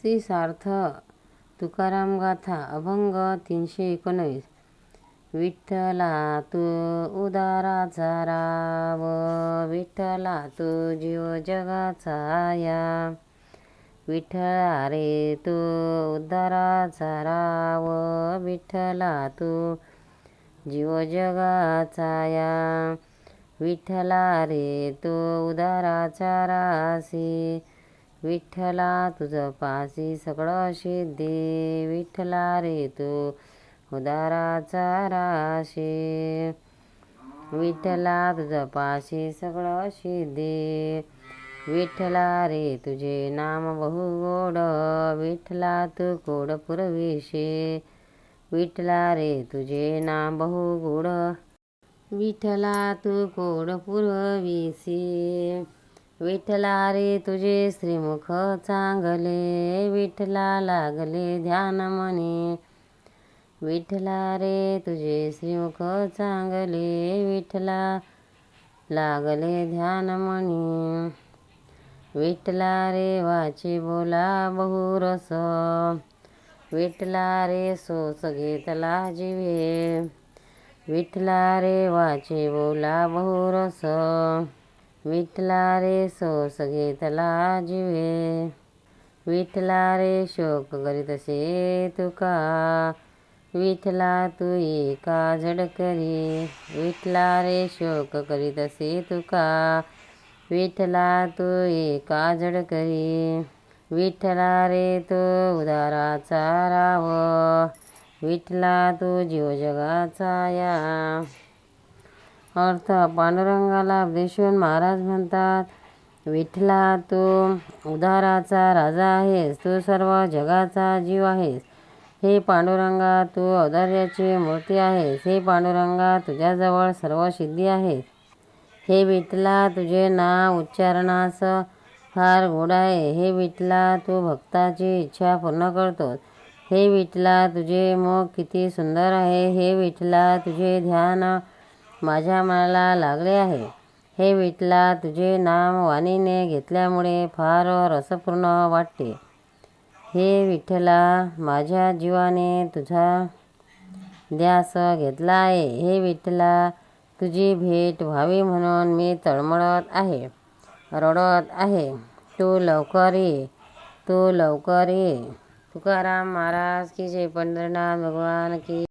श्री सार्थ तुकाराम गाथा अभंग तीनशे एकोणवीस. विठ्ठला तू उदाराचा राव विठ्ठला तू जीव जगाचा या. विठ्ठला रे तू उद्धाराचा राव विठ्ठला तू जीव जगाचा या. विठ्ठला रे तू उदाराचा रासी विठ्ठला तुझं पासी सगळं सिद्धी. विठ्ठला रे तू उदाराचा राशी. विठ्ठला तुझं पाशी सगळं सिद्धी. विठ्ठला रे तुझे नाम बहु गोड. विठ्ठला तू कोड पुरविशे. विठ्ठला रे तुझे नाम बहु गोड. विठ्ठला तू कोड पुरविसी विठला रे तुझे श्रीमुख चांगले विठला लागले ध्यान मनी. विठला रे तुझे श्रीमुख चांगले विठला लागले ध्यान मनी. विठला रे वाचे बोला बहुरस विठला रे सोस घेतला जिवे. विठला रे वाचे बोला बहुरस विठला रे सोस घेतला जीवे विठला रे शोक करीतसे तुका विठला तुई का झडकरी. विठला रे शोक करीतसे तुका विठला तुई का झडकरी. विठला रे तो उदाराचा राव. विठला तू जीव जगाचा या. अर्थ पांडुरंगाला उपदेशून महाराज म्हणतात विठ्ठला तू उदाराचा राजा आहेस तू सर्व जगाचा जीव आहेस. हे पांडुरंगा तू औदार्याची मूर्ती आहेस. हे पांडुरंगा तुझ्याजवळ सर्व सिद्धी आहे हे विठ्ठला तुझे नाव उच्चारणास फार गोड आहे. हे विठ्ठला तू भक्ताची इच्छा पूर्ण करतोस. हे विठ्ठला तुझे मुख किती सुंदर आहे. हे विठ्ठला तुझे ध्यान माझ्या मनाला लागले आहे. हे विठ्ठला तुझे नाम वाणीने घेतल्यामुळे फार रसपूर्ण वाटते. हे विठ्ठला माझ्या जीवाने तुझा ध्यास घेतला आहे. हे विठ्ठला तुझी भेट व्हावी म्हणून मी तळमळत आहे. रडत आहे. तू लवकर ये. तू लवकर ये. तुकाराम महाराज की जय. पंढरनाथ भगवान की